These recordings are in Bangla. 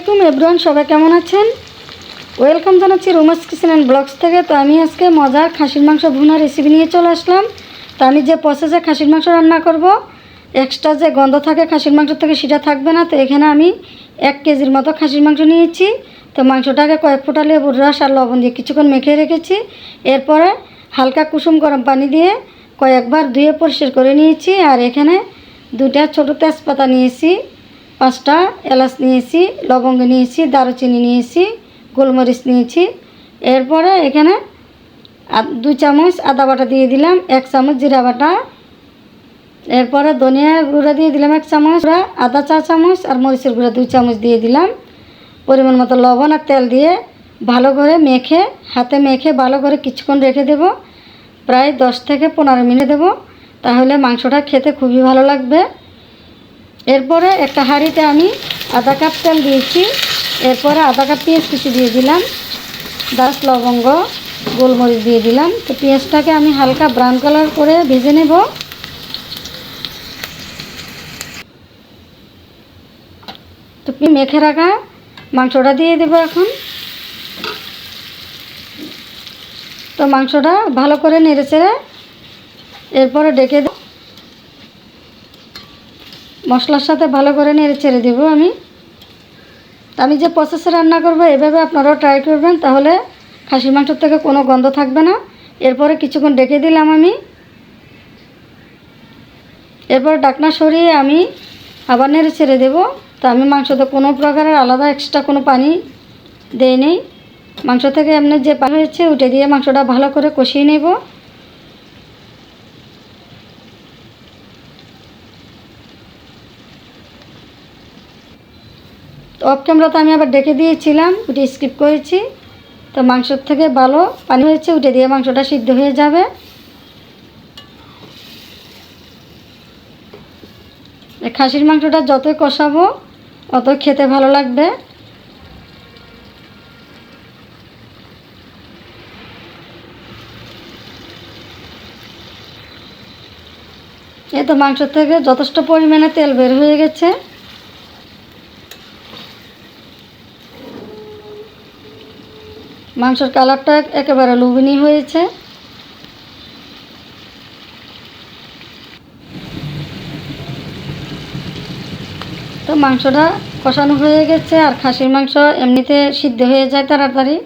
আলাইকুম এভরিওয়ান, সবাই কেমন আছেন? ওয়েলকাম জানাচ্ছি রোমাস কিচেন অ্যান্ড ব্লগস থেকে। তো আমি আজকে মজার খাসির মাংস ভুনা রেসিপি নিয়ে চলে আসলাম। তো আমি যে প্রসেসে খাসির মাংস রান্না করব এক্সট্রা যে গন্ধ থাকে খাসির মাংস থেকে সেটা থাকবে না। তো এখানে আমি এক কেজির মতো খাসির মাংস নিয়েছি। তো মাংসটাকে কয়েক ফোঁটা লেবুর রস আর লবণ দিয়ে কিছুক্ষণ মেখে রেখেছি। এরপরে হালকা কুসুম গরম পানি দিয়ে কয়েকবার ধুয়ে পরিষ্কার করে নিয়েছি। আর এখানে দুটা ছোটো তেজপাতা নিয়েছি। পাঁচটা, এলাচ নিয়েছি, লবঙ্গ নিয়েছি, দারুচিনি নিয়েছি, গোলমরিচ নিয়েছি। এরপরে এখানে দু চামচ আদা বাটা দিয়ে দিলাম, এক চামচ জিরা বাটা। এরপরে ধনিয়া গুঁড়া দিয়ে দিলাম এক চামচ, আদা চা চামচ আর মরিচের গুঁড়া দুই চামচ দিয়ে দিলাম। পরিমাণ মতো লবণ আর তেল দিয়ে ভালো করে মেখে, হাতে মেখে ভালো করে কিছুক্ষণ রেখে দেব। প্রায় দশ থেকে পনেরো মিনিট দেবো। তাহলে মাংসটা খেতে খুবই ভালো লাগবে। এরপরে একটা হাঁড়িতে আমি আধা কাপ তেল দিয়েছি। এরপরে আধা কাপ পেঁয়াজ কুচি দিয়ে দিলাম। দাস লবঙ্গ, গোলমরিচ দিয়ে দিলাম। তো পেঁয়াজটাকে আমি হালকা ব্রাউন কালার করে ভেজে নেব। তো মেখে রাখা মাংসটা দিয়ে দেবো এখন। তো মাংসটা ভালো করে নেড়ে চেড়ে এরপরে ডেকে দেব। মশলার সাথে ভালো করে নেড়ে ছেড়ে দেবো আমি। আমি যে প্রসেসে রান্না করব, এভাবে আপনারাও ট্রাই করবেন, তাহলে খাসির মাংসর থেকে কোনো গন্ধ থাকবে না। এরপরে কিছুক্ষণ ডেকে দিলাম আমি। এরপর ডাকনা সরিয়ে আমি আবার নেড়ে ছেড়ে দেবো। তা আমি মাংসতে কোনো প্রকারের আলাদা এক্সট্রা কোনো পানি দেই নেই। মাংস থেকে এমনি যে পানি হয়েছে, উঠে দিয়ে মাংসটা ভালো করে কষিয়ে নেব। তো অফ ক্যামেরা তো আমি আবার ডেকে দিয়েছিলাম, ওটা স্কিপ করেছি। তো মাংসর থেকে ভালো পানি হয়েছে, উঠে দিয়ে মাংসটা সিদ্ধ হয়ে যাবে। খাসির মাংসটা যতই কষাবো, অত খেতে ভালো লাগবে। এই তো মাংস থেকে যথেষ্ট পরিমাণে তেল বের হয়ে গেছে। মাংসের কালারটা একেবারে লুবিনি হয়েছে। তো মাংসটা কষানো হয়ে গেছে আর খাসির মাংস এমনিতে সিদ্ধ হয়ে যায় তাড়াতাড়ি।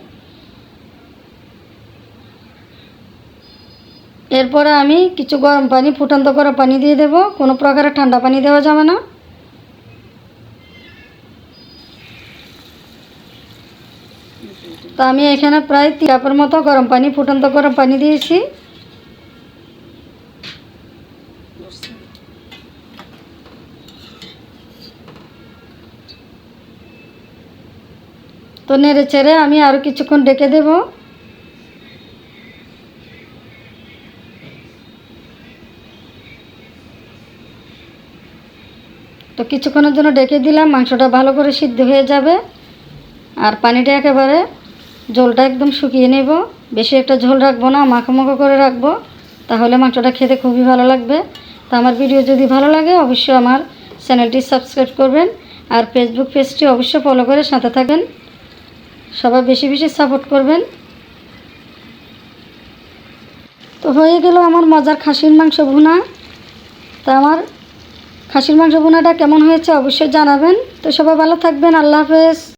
এরপরে আমি কিছু গরম পানি, ফুটান্ত গরম পানি দিয়ে দেব। কোনো প্রকারের ঠান্ডা পানি দেওয়া যাবে না। তো আমি এখানে প্রায় তিন কাপের মতো গরম পানি, ফুটান্ত গরম পানি দিয়েছি। তো নেড়ে চেড়ে আমি আরও কিছুক্ষণ ডেকে দেব। তো কিছুক্ষণের জন্য ডেকে দিলাম, মাংসটা ভালো করে সিদ্ধ হয়ে যাবে। আর পানিটা একেবারে ঝোলটা একদম শুকিয়ে নেব। বেশি একটা ঝোল রাখব না মাখো করে রাখব। তাহলে মাংসটা খেতে খুবই ভালো লাগবে। তো আমার ভিডিও যদি ভালো লাগে, অবশ্যই আমার চ্যানেলটি সাবস্ক্রাইব করবেন। আর ফেসবুক পেজটি অবশ্যই ফলো করে সাথে থাকবেন। সবাই বেশি বেশি সাপোর্ট করবেন। তো হয়ে গেল আমার মজার খাসির মাংস ভুনা। তা আমার খাসির মাংস ভুনাটা কেমন হয়েছে অবশ্যই জানাবেন। তো সবাই ভালো থাকবেন, আল্লাহ হাফেজ।